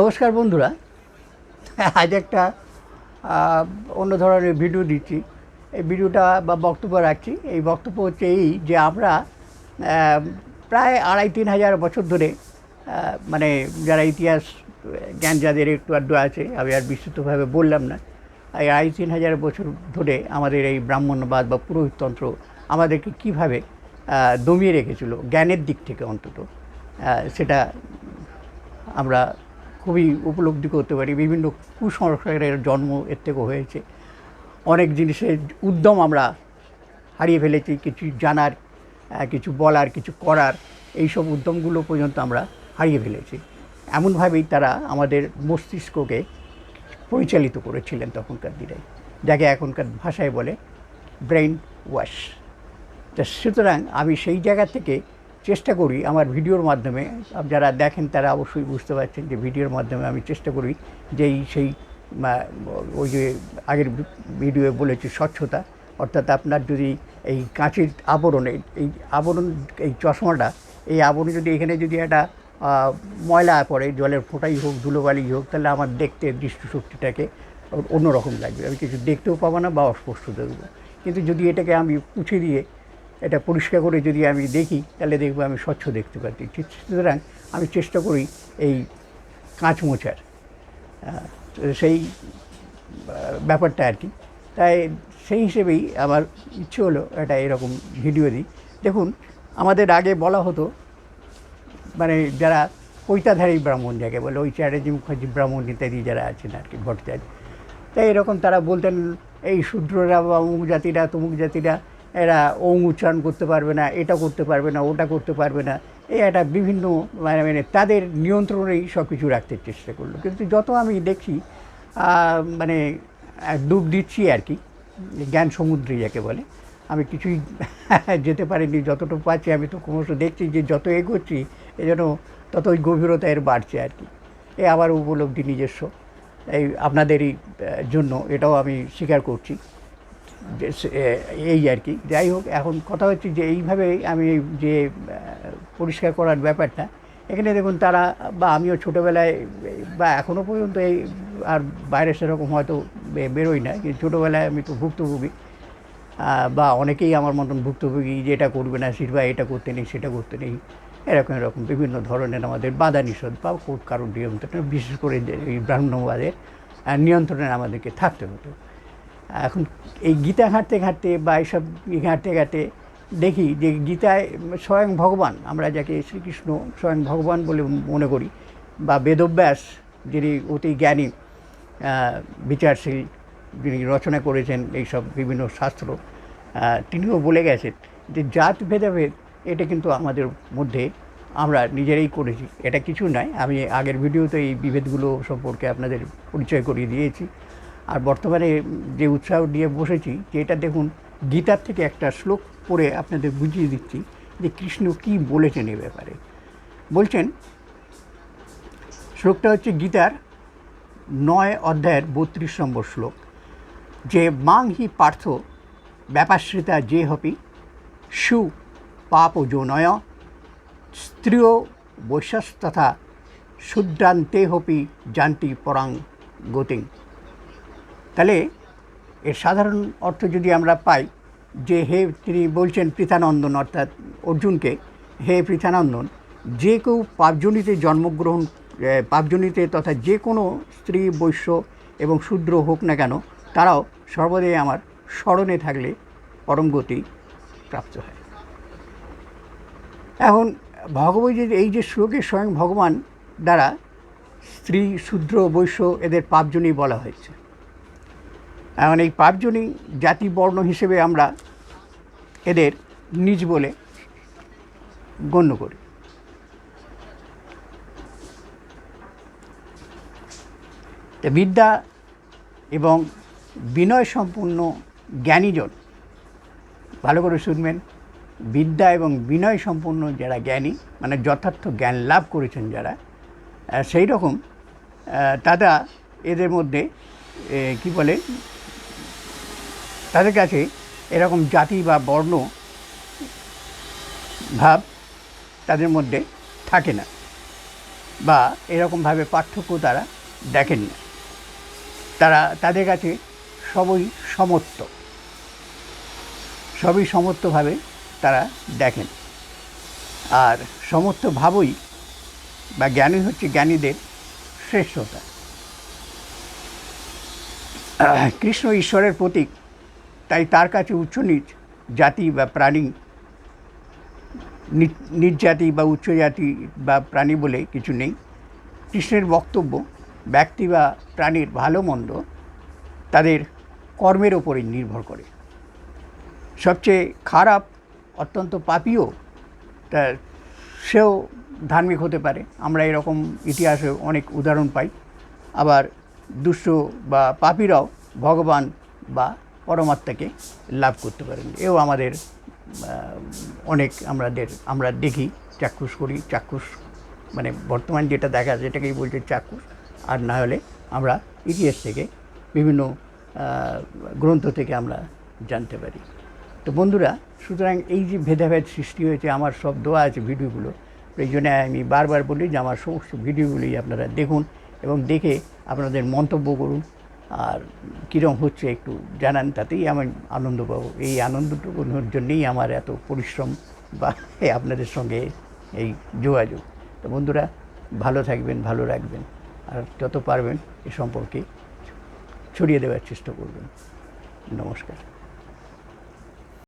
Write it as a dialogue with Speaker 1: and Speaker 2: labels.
Speaker 1: নমস্কার বন্ধুরা। আজ একটা অন্য ধরনের ভিডিও দিচ্ছি। এই ভিডিওটা বা বক্তব্য রাখছি। এই বক্তব্য হচ্ছে এই যে আমরা প্রায় আড়াই তিন হাজার বছর ধরে মানে যারা ইতিহাস জ্ঞান যাদের একটু আধটু আছে, আমি আর বিস্তৃতভাবে বললাম না। এই আড়াই তিন হাজার বছর ধরে আমাদের এই ব্রাহ্মণ্যবাদ বা পুরোহিততন্ত্র আমাদেরকে কীভাবে দমিয়ে রেখেছিল, জ্ঞানের দিক থেকে অন্তত সেটা আমরা খুবই উপলব্ধি করতে পারি। বিভিন্ন কুসংস্কারের জন্ম এর থেকে হয়েছে। অনেক জিনিসের উদ্যম আমরা হারিয়ে ফেলেছি, কিছু জানার কিছু বলার, কিছু করার, এইসব উদ্যমগুলো পর্যন্ত আমরা হারিয়ে ফেলেছি। এমনভাবেই তারা আমাদের মস্তিষ্ককে পরিচালিত করেছিলেন তখনকার দিনে, যাকে এখনকার ভাষায় বলে ব্রেইন ওয়াশ তা সুতরাং আমি সেই জায়গা থেকে চেষ্টা করি আমার ভিডিওর মাধ্যমে যারা দেখেন তারা অবশ্যই বুঝতে পারছেন যে ভিডিওর মাধ্যমে আমি চেষ্টা করি যে এই সেই ওই যে আগের ভিডিওয়ে বলেছি স্বচ্ছতা, অর্থাৎ আপনার যদি এই কাঁচের আবরণে, এই আবরণ, এই চশমাটা, এই আবরণ যদি এখানে যদি একটা ময়লা পড়ে, জলের ফোঁটাই হোক, ধুলোবালি হোক, তাহলে আমার দেখতে দৃষ্টিশক্তিটাকে অন্যরকম লাগবে। আমি কিছু দেখতেও পাবো না বা অস্পষ্ট দেখব কিন্তু যদি এটাকে আমি মুছে দিয়ে এটা পরিষ্কার করে যদি আমি দেখি, তাহলে দেখব আমি স্বচ্ছ দেখতে পাচ্ছি সুতরাং আমি চেষ্টা করি এই কাঁচ মোছার তো সেই ব্যাপারটা আর কি। তাই সেই হিসেবেই আমার ইচ্ছে হলো এটা এরকম ভিডিও দিই। দেখুন, আমাদের আগে বলা হতো মানে যারা পৈতাধারী ব্রাহ্মণ, যাকে বলে ওই চ্যাটার্জি মুখার্জি ব্রাহ্মণ ইত্যাদি যারা আছেন আর কি, ভট্টাচার্য, তাই এরকম তারা বলতেন, এই শূদ্ররা বা অমুক জাতিরা, তমুক জাতিরা এরা ওং উচ্চারণ করতে পারবে না এটা করতে পারবে না ওটা করতে পারবে না। এই একটা বিভিন্ন মানে মানে তাদের নিয়ন্ত্রণেই সব কিছু রাখতে চেষ্টা করল। কিন্তু যত আমি আহ, মানে ডুব দিচ্ছি আর কি জ্ঞান সমুদ্রে যাকে বলে আমি কিছুই যেতে পারিনি যতটুকু পাচ্ছি আমি তো ক্রমশ দেখছি যে যত এগোচ্ছি এই জন্য তত ওই গভীরতা এর বাড়ছে আর কি। এ আবার উপলব্ধি নিজস্ব। এই আপনাদেরই জন্য এটাও আমি স্বীকার করছি। এ- এই আর কি। যাই হোক, এখন কথা হচ্ছে যে, এইভাবে আমি যে পরিষ্কার করার ব্যাপারটা, এখানে দেখুন তারা, বা আমিও ছোটোবেলায়, বা এখনও পর্যন্ত এই, আর বাইরে সেরকম হয়তো বেরোই না, কিন্তু ছোটোবেলায় আমি তো ভুক্তভোগী। বা অনেকেই আমার মতন ভুক্তভোগী যে এটা করবে না শিরবা এটা করতে নেই, সেটা করতে নেই। এরকম এরকম বিভিন্ন ধরনের আমাদের বাধা নিষেধ বা কোর্ট কারণ নিয়ন্ত্রণ, বিশেষ করে এই ব্রাহ্মণবাদের নিয়ন্ত্রণে আমাদেরকে থাকতে হতো। এখন এই গীতা ঘাঁটতে ঘাঁটতে বা এইসব ঘাঁটতে ঘাঁটতে দেখি যে গীতায় স্বয়ং ভগবান, আমরা যাকে শ্রীকৃষ্ণ স্বয়ং ভগবান বলে মনে করি, বা বেদব্যাস যিনি অতি জ্ঞানী বিচারশীল যিনি রচনা করেছেন এইসব বিভিন্ন শাস্ত্র তিনিও বলে গেছেন যে জাত ভেদাভেদ, এটা কিন্তু আমাদের মধ্যে আমরা নিজেরাই করেছি। এটা কিছু নয়, আমি আগের ভিডিওতে এই বিভেদগুলো সম্পর্কে আপনাদের পরিচয় করিয়ে দিয়েছি। আর বর্তমানে যে উৎসাহ নিয়ে বসেছি যে এটা দেখুন, গীতার থেকে একটা শ্লোক পড়ে আপনাদের বুঝিয়ে দিচ্ছি যে কৃষ্ণ কি বলেছেন এ ব্যাপারে। বলছেন, শ্লোকটা হচ্ছে গীতার নয় অধ্যায়ের বত্রিশ নম্বর শ্লোক। যে মাং হি পার্থ, ব্যাপাশ্রিতা যে হপি, সু পাপ যৌনয় স্ত্রিয় বৈশ্বাস্তথা শুদ্রান্তে হপি জানতি পরাং গতিং। তাহলে এর সাধারণ অর্থ যদি আমরা পাই যে হে তিনি বলছেন পৃথানন্দন, অর্থাৎ অর্জুনকে, হে পৃথানন্দন, যে কেউ পাপজনিতে জন্মগ্রহণ পাপজনিতে তথা যে কোনো স্ত্রী, বৈশ্য এবং শূদ্র হোক না কেন, তারাও সর্বদাই আমার স্মরণে থাকলে পরম গতি প্রাপ্ত হয়। এখন ভগবতীর এই যে শ্লোকে স্বয়ং ভগবান দ্বারা স্ত্রী, শূদ্র, বৈশ্য এদের পাপজনী বলা হয়েছে। এখন এই পাপজনী জাতি বর্ণ হিসেবে আমরা এদের নিজ বলে গণ্য করি। বিদ্যা এবং বিনয় সম্পূর্ণ জ্ঞানীজন, ভালো করে শুনবেন। বিদ্যা এবং বিনয় সম্পূর্ণ যারা জ্ঞানী মানে যথার্থ জ্ঞান লাভ করেছেন যারা সেই রকম তারা এদের মধ্যে কি বলে তাদের কাছে এরকম জাতি বা বর্ণ ভাব তাদের মধ্যে থাকে না বা এরকমভাবে পার্থক্য তারা দেখেন না। তারা তাদের কাছে সবই সমত্ব। সবই সমত্বভাবে তারা দেখেন। আর সমস্ত ভাবই বা জ্ঞানই হচ্ছে জ্ঞানীদের শ্রেষ্ঠতা। কৃষ্ণ ঈশ্বরের প্রতীক তাই তার কাছে উচ্চ নিচ জাতি বা প্রাণী নি- নিজ জাতি বা উচ্চ জাতি বা প্রাণী বলে কিছু নেই। কৃষ্ণের বক্তব্য, ব্যক্তি বা প্রাণীর ভালো মন্দ তাদের কর্মের ওপরে নির্ভর করে। সবচেয়ে খারাপ, অত্যন্ত পাপীও তা সেও ধার্মিক হতে পারে। আমরা এরকম ইতিহাসে অনেক উদাহরণ পাই। আবার দুষ্ট বা পাপীরাও ভগবান বা পরমাত্মাকে লাভ করতে পারেন। এও আমাদের অনেক আমাদের, আমরা দেখি, চাক্ষুষ করি, চাক্ষুষ মানে বর্তমান যেটা দেখা যায় যেটাকেই বলছে চাক্ষুষ, আর না হলে আমরা ইতিহাস থেকে বিভিন্ন গ্রন্থ থেকে আমরা জানতে পারি। তো বন্ধুরা, সুতরাং এই যে ভেদাভেদ সৃষ্টি হয়েছে, আমার সব দেওয়া আছে ভিডিওগুলো। এই জন্য আমি বারবার বলি যে আমার সমস্ত ভিডিওগুলি আপনারা দেখুন এবং দেখে আপনাদের মন্তব্য করুন। আর কীরকম হচ্ছে একটু জানান তাতেই আমি আনন্দ পাবো। এই আনন্দটুকুর জন্যেই আমার এত পরিশ্রম বা আপনাদের সঙ্গে এই যোগাযোগ। তো বন্ধুরা, ভালো থাকবেন, ভালো রাখবেন। আর যত পারবেন এ সম্পর্কে ছড়িয়ে দেওয়ার চেষ্টা করবেন। নমস্কার।